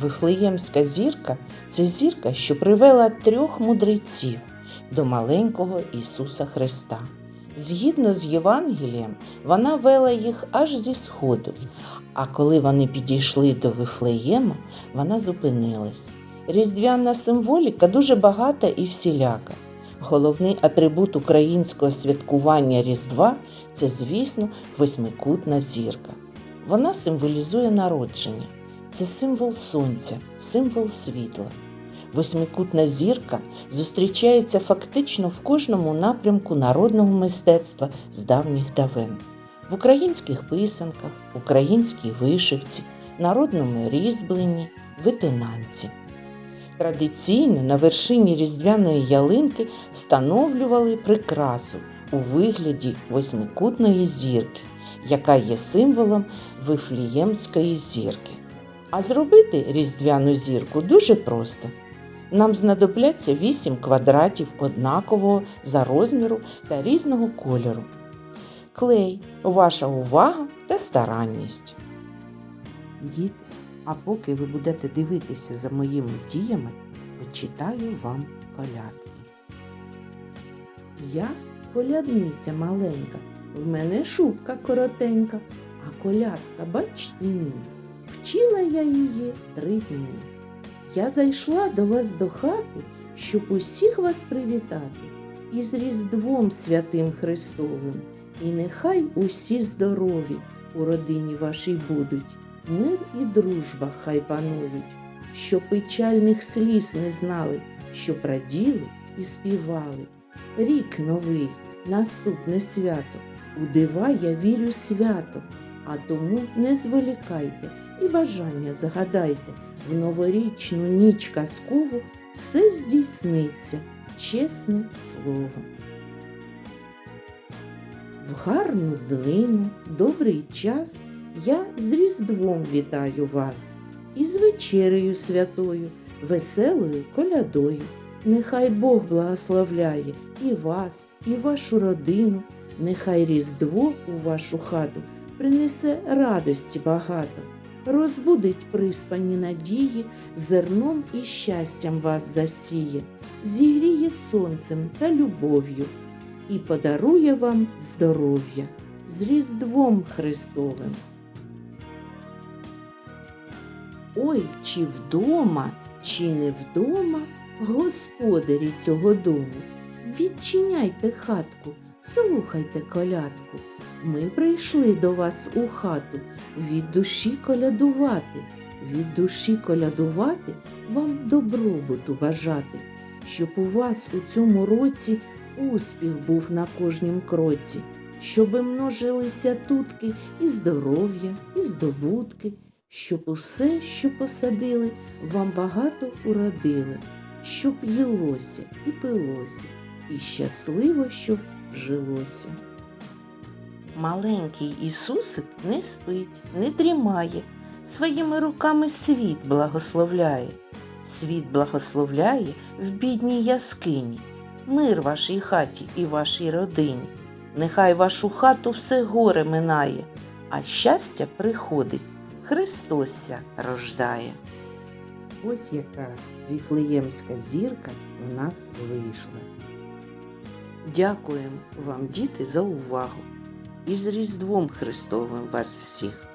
Вифлеємська зірка це зірка, що привела трьох мудреців до маленького Ісуса Христа. Згідно з Євангелієм, вона вела їх аж зі сходу, а коли вони підійшли до Вифлеєма, вона зупинилась. Різдвяна символіка дуже багата і всіляка. Головний атрибут українського святкування Різдва це, звісно, восьмикутна зірка. Вона символізує народження. Це символ сонця, символ світла. Восьмикутна зірка зустрічається фактично в кожному напрямку народного мистецтва з давніх давен. В українських писанках, українській вишивці, народному різьбленні, витинанці. Традиційно на вершині різдвяної ялинки встановлювали прикрасу у вигляді восьмикутної зірки, яка є символом Вифліємської зірки. А зробити різдвяну зірку дуже просто. Нам знадобляться 8 квадратів однакового за розміру та різного кольору. Клей, ваша увага та старанність. Діти, а поки ви будете дивитися за моїми діями, почитаю вам колядки. Я колядниця маленька, в мене шубка коротенька, а колядка, бачите, ні. Вчила я її три дні. Я зайшла до вас до хати, щоб усіх вас привітати із Різдвом святим Христовим. І нехай усі здорові у родині вашій будуть, мир і дружба хай панують, що печальних сліз не знали, що раділи і співали. Рік новий, наступне свято, у дива я вірю свято, а тому не зволікайте і бажання загадайте, в новорічну ніч казкову все здійсниться, чесне слово. В гарну днину, добрий час я з Різдвом вітаю вас і з вечерею святою, веселою колядою. Нехай Бог благословляє і вас, і вашу родину, нехай Різдво у вашу хату принесе радості багато, розбудить приспані надії, зерном і щастям вас засіє, зігріє сонцем та любов'ю і подарує вам здоров'я з Різдвом Христовим. Ой, чи вдома, чи не вдома господарі цього дому. Відчиняйте хатку, слухайте колядку. Ми прийшли до вас у хату від душі колядувати, від душі колядувати, вам добробуту бажати, щоб у вас у цьому році успіх був на кожнім кроці, щоби множилися тутки і здоров'я, і здобутки, щоб усе, що посадили, вам багато уродили, щоб їлося і пилося, і щасливо, щоб жилося. Маленький Ісусик не спить, не дрімає, своїми руками світ благословляє. Світ благословляє в бідній яскині, мир вашій хаті і вашій родині. Нехай вашу хату все горе минає, а щастя приходить, Христося рождає. Ось яка віфлеємська зірка в нас вийшла. Дякуємо вам, діти, за увагу. І з Різдвом Христовим вас всіх!